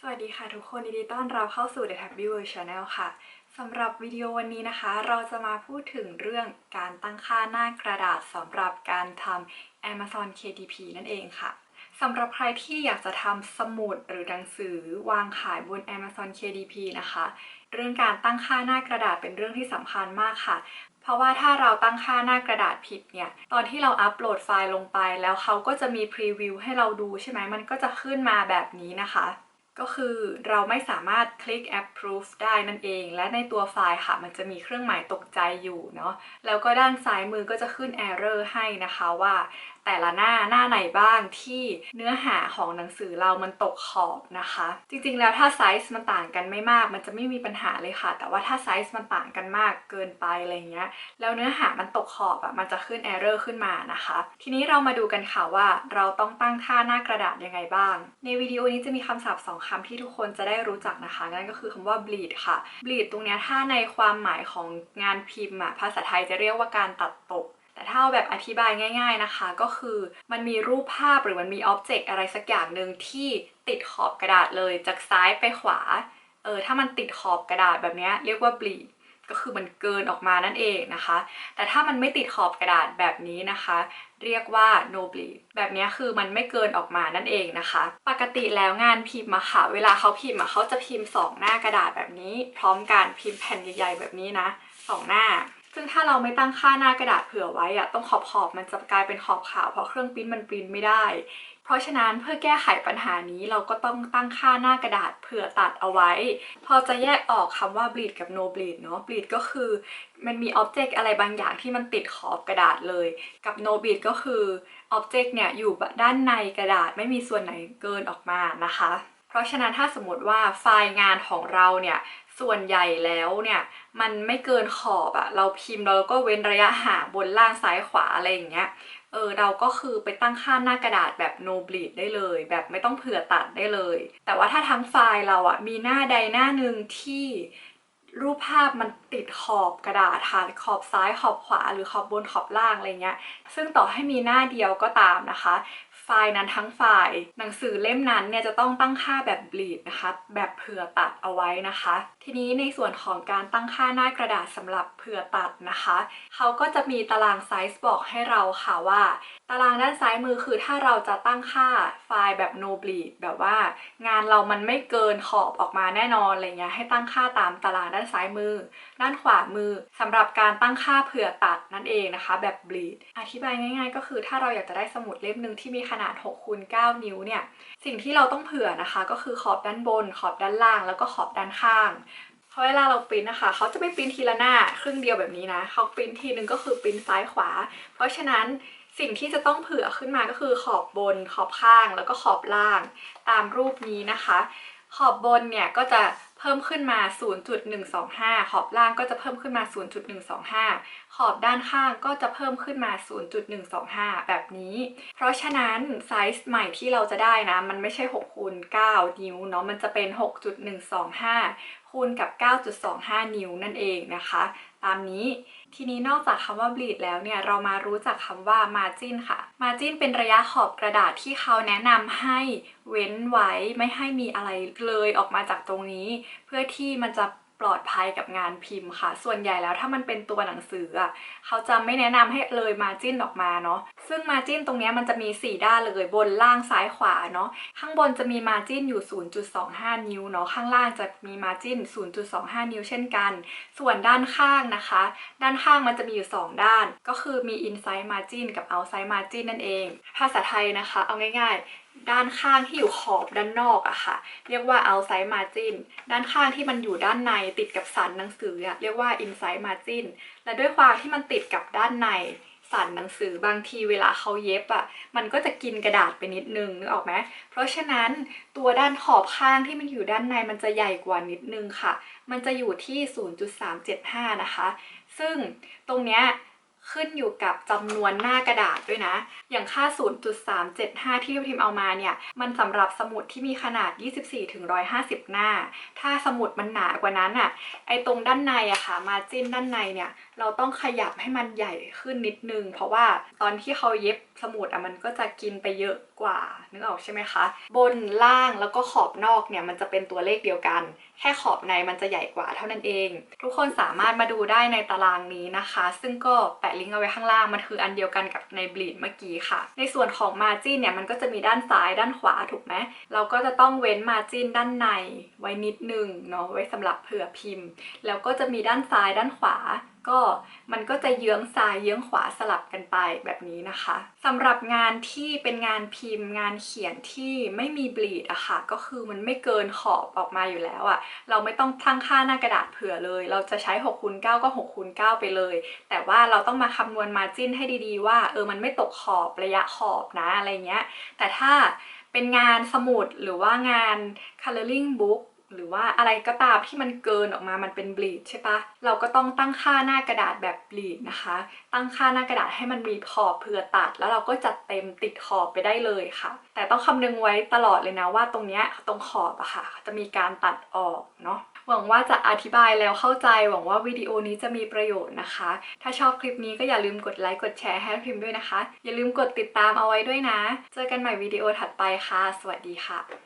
สวัสดีค่ะทุกคนยินดีต้อนรับเข้าสู่ The Happy World Channel ค่ะสำหรับวิดีโอวันนี้นะคะ เราจะมาพูดถึงเรื่องการตั้งค่าหน้ากระดาษสำหรับการทำ Amazon KDP นั่นเองค่ะสำหรับใครที่อยากจะทำสมุดหรือหนังสือวางขายบน Amazon KDP นะคะ เรื่องการตั้งค่าหน้ากระดาษเป็นเรื่องที่สำคัญมากค่ะ เพราะว่าถ้าเราตั้งค่าหน้ากระดาษผิดเนี่ย ตอนที่เราอัปโหลดไฟล์ลงไป แล้วเขาก็จะมีพรีวิวให้เราดูใช่ไหมมันก็จะขึ้นมาแบบนี้นะคะ ก็คือเราไม่สามารถคลิก approve ได้นั่นเอง และในตัวไฟล์ค่ะ มันจะมีเครื่องหมายตกใจอยู่เนาะแล้วก็ด้านซ้ายมือก็จะขึ้น error ให้นะคะว่า แต่ละหน้าหน้าไหนบ้างที่เนื้อหาของหนังสือเรามันตกขอบนะคะ จริงๆแล้วถ้าไซส์มันต่างกันไม่มาก มันจะไม่มีปัญหาเลยค่ะ แต่ว่าถ้าไซส์มันต่างกันมากเกินไปอะไรเงี้ยแล้วเนื้อหามันตกขอบอะมันจะขึ้น error ขึ้นมานะคะ ทีนี้เรามาดูกันค่ะว่าเราต้องตั้งค่าหน้ากระดาษยังไงบ้าง ในวิดีโอนี้จะมีคำศัพท์สองคำที่ทุกคนจะได้รู้จักนะคะนั่นก็คือคำว่า bleed ค่ะ bleed ตรงเนี้ยถ้าในความหมายของงานพิมพ์อะภาษาไทยจะเรียกว่าการตัดตก แต่ถ้าแบบอธิบายง่าย ๆนะคะ ก็คือมันมีรูปภาพหรือมันมีอ็อบเจกต์อะไรสักอย่างหนึ่งที่ติดขอบกระดาษเลยจากซ้ายไปขวาเออถ้ามันติดขอบกระดาษแบบนี้เรียกว่า bleed ก็คือมันเกินออกมานั่นเองนะคะ แต่ถ้ามันไม่ติดขอบกระดาษแบบนี้นะคะ เรียกว่า no bleed แบบนี้คือมันไม่เกินออกมานั่นเองนะคะ ปกติแล้วงานพิมพ์อะค่ะ เวลาเขาพิมพ์อะเขาจะพิมพ์สองหน้ากระดาษแบบนี้ พร้อมกันพิมพ์แผ่นใหญ่ๆแบบนี้นะสองหน้า ซึ่งถ้าเราไม่ตั้งค่าหน้ากระดาษเผื่อไว้อะต้องขอบขอบมันจะกลายเป็นขอบขาวเพราะเครื่องปริ้นมันปริ้นไม่ได้ เพราะฉะนั้นเพื่อแก้ไขปัญหานี้เราก็ต้องตั้งค่าหน้ากระดาษเผื่อตัดเอาไว้ พอจะแยกออกคำว่า bleed กับ no bleed เนาะ bleed ก็คือ มันมีอ็อบเจกต์อะไรบางอย่างที่มันติดขอบกระดาษเลย กับ no bleed ก็คืออ็อบเจกต์เนี่ยอยู่ด้านในกระดาษไม่มีส่วนไหนเกินออกมานะคะ เพราะฉะนั้นถ้าสมมติว่าไฟล์งานของเราเนี่ย ส่วนใหญ่แล้วเนี่ยมันไม่เกินขอบอะเราพิมพ์เราก็เว้นระยะห่างบนล่างซ้ายขวาอะไรอย่างเงี้ยเออเราก็คือไปตั้งค่าหน้ากระดาษแบบ no bleed ได้เลย แบบไม่ต้องเผื่อตัดได้เลย แต่ว่าถ้าทั้งไฟล์เราอะมีหน้าใดหน้าหนึ่งที่รูปภาพมันติดขอบกระดาษค่ะขอบซ้ายขอบขวา หรือขอบบนขอบล่างอะไรเงี้ย ซึ่งต่อให้มีหน้าเดียวก็ตามนะคะ ไฟล์นั้นทั้งไฟล์ หนังสือเล่มนั้นเนี่ยจะต้องตั้งค่าแบบ bleed นะคะ แบบเผื่อตัดเอาไว้นะคะ ทีนี้ในส่วนของการตั้งค่าหน้ากระดาษสำหรับเผื่อตัดนะคะ เขาก็จะมีตารางไซส์บอกให้เราค่ะว่า ตารางด้านซ้ายมือคือถ้าเราจะตั้งค่าไฟล์แบบ no bleed แบบว่างานเรามันไม่เกินขอบออกมาแน่นอนอะไรเงี้ยให้ตั้งค่าตามตารางด้านซ้ายมือ ด้านขวามือสำหรับการตั้งค่าเผื่อตัดนั่นเองนะคะ แบบ bleed อธิบายง่าย ๆ ก็คือถ้าเราอยากจะได้สมุดเล่มหนึ่งที่มีขนาด6คูณ9นิ้วเนี่ย สิ่งที่เราต้องเผื่อนะคะ ก็คือขอบด้านบน ขอบด้านล่าง แล้วก็ขอบด้านข้างเพราะเวลาเราปริ้นนะคะ เขาจะไม่ปริ้นทีละหน้าครึ่งเดียวแบบนี้นะ เขาปริ้นทีนึงก็คือปริ้นซ้ายขวา เพราะฉะนั้นสิ่งที่จะต้องเผื่อขึ้นมาก็คือขอบบน ขอบข้าง แล้วก็ขอบล่าง ตามรูปนี้นะคะ ขอบบนเนี่ยก็จะ พิ่มขึ้นมา 0.125 ขอบล่างก็จะเพิ่มขึ้นมา 0.125 ขอบด้านข้างก็จะเพิ่มขึ้นมา 0.125 แบบนี้ เพราะฉะนั้นไซส์ใหม่ที่เราจะได้นะ มันไม่ใช่6คูณ9นิ้วเนาะ มันจะเป็น 6.125คูณกับ 9.25 นิ้วนั่นเองนะคะ ตามนี้ทีนี้นอกจากคำว่า bleed แล้วเนี่ย เรามารู้จักคำว่า margin ค่ะ margin เป็นระยะขอบกระดาษที่เขาแนะนำให้เว้นไว้ไม่ให้มีอะไรเลยออกมาจากตรงนี้ เพื่อที่มันจะ ปลอดภัยกับงานพิมพ์ค่ะ ส่วนใหญ่แล้วถ้ามันเป็นตัวหนังสืออะเขาจะไม่แนะนำให้เลยมาจิ้นออกมาเนาะซึ่งมาจิ้นตรงนี้มันจะมี 4 ด้านเลยบนล่างซ้ายขวาเนาะข้างบนจะมีมาจิ้นอยู่ 0.25 นิ้วเนาะข้างล่างจะมีมาจิ้น 0.25 นิ้วเช่นกัน ส่วนด้านข้างนะคะ ด้านข้างมันจะมีอยู่ 2 ด้าน ก็คือมี inside margin กับ outside margin นั่นเอง ภาษาไทยนะคะ เอาง่ายๆ ด้านข้างที่อยู่ขอบด้านนอกอะค่ะ เรียกว่า outside margin ด้านข้างที่มันอยู่ด้านในติดกับสันหนังสือเรียกว่า inside margin และด้วยความที่มันติดกับด้านในสันหนังสือบางทีเวลาเขาเย็บอะมันก็จะกินกระดาษไปนิดนึงนึกออกไหมเพราะฉะนั้นตัวด้านขอบข้างที่มันอยู่ด้านในมันจะใหญ่กว่านิดนึงค่ะ มันจะอยู่ที่ 0.375 นะคะ ซึ่งตรงเนี้ย ขึ้นอยู่กับจำนวนหน้ากระดาษด้วยนะ อย่างค่า 0.375 ที่พิมพ์เอามาเนี่ย มันสำหรับสมุดที่มีขนาด 24-150 หน้า ถ้าสมุดมันหนากว่านั้นอะ ไอ้ตรงด้านในอะค่ะ มาจิ้นด้านในเนี่ย เราต้องขยับให้มันใหญ่ขึ้นนิดนึง เพราะว่าตอนที่เขาเย็บสมุดอะมันก็จะกินไปเยอะกว่านึกออกใช่ไหมคะ บนล่างแล้วก็ขอบนอกเนี่ยมันจะเป็นตัวเลขเดียวกัน แค่ขอบในมันจะใหญ่กว่าเท่านั้นเอง ทุกคนสามารถมาดูได้ในตารางนี้นะคะ ซึ่งก็แปะลิงก์เอาไว้ข้างล่างมันคืออันเดียวกันกับในบลีดเมื่อกี้ค่ะ ในส่วนของมาจิ้นเนี่ยมันก็จะมีด้านซ้ายด้านขวาถูกไหมเราก็จะต้องเว้นมาจิ้นด้านในไว้นิดนึงเนาะไว้สำหรับเผื่อพิมพ์ แล้วก็จะมีด้านซ้ายด้านขวา ก็มันก็จะเยื้องซ้ายเยื้องขวาสลับกันไปแบบนี้นะคะสำหรับงานที่เป็นงานพิมพ์ งานเขียนที่ไม่มีบลีดอะค่ะก็คือมันไม่เกินขอบออกมาอยู่แล้วอะเราไม่ต้องตั้งค่าหน้ากระดาษเผื่อเลย เราจะใช้6คูณ9ก็6คูณ9ไปเลย แต่ว่าเราต้องมาคำนวณมาจิ้นให้ดีๆ ว่าเออมันไม่ตกขอบระยะขอบนะอะไรเงี้ยแต่ถ้าเป็นงานสมุดหรือว่างาน coloring book หรือว่าอะไรก็ตามที่มันเกินออกมามันเป็นบลีดใช่ปะเราก็ต้องตั้งค่าหน้ากระดาษแบบบลีดนะคะ ตั้งค่าหน้ากระดาษให้มันมีขอบเผื่อตัด แล้วเราก็จัดเต็มติดขอบไปได้เลยค่ะ แต่ต้องคำนึงไว้ตลอดเลยนะว่าตรงเนี้ยตรงขอบอะค่ะ จะมีการตัดออกเนาะหวังว่าจะอธิบายแล้วเข้าใจ หวังว่าวิดีโอนี้จะมีประโยชน์นะคะ ถ้าชอบคลิปนี้ก็อย่าลืมกดไลค์กดแชร์ให้พิมพ์ด้วยนะคะ อย่าลืมกดติดตามเอาไว้ด้วยนะ เจอกันใหม่วิดีโอถัดไปค่ะ สวัสดีค่ะ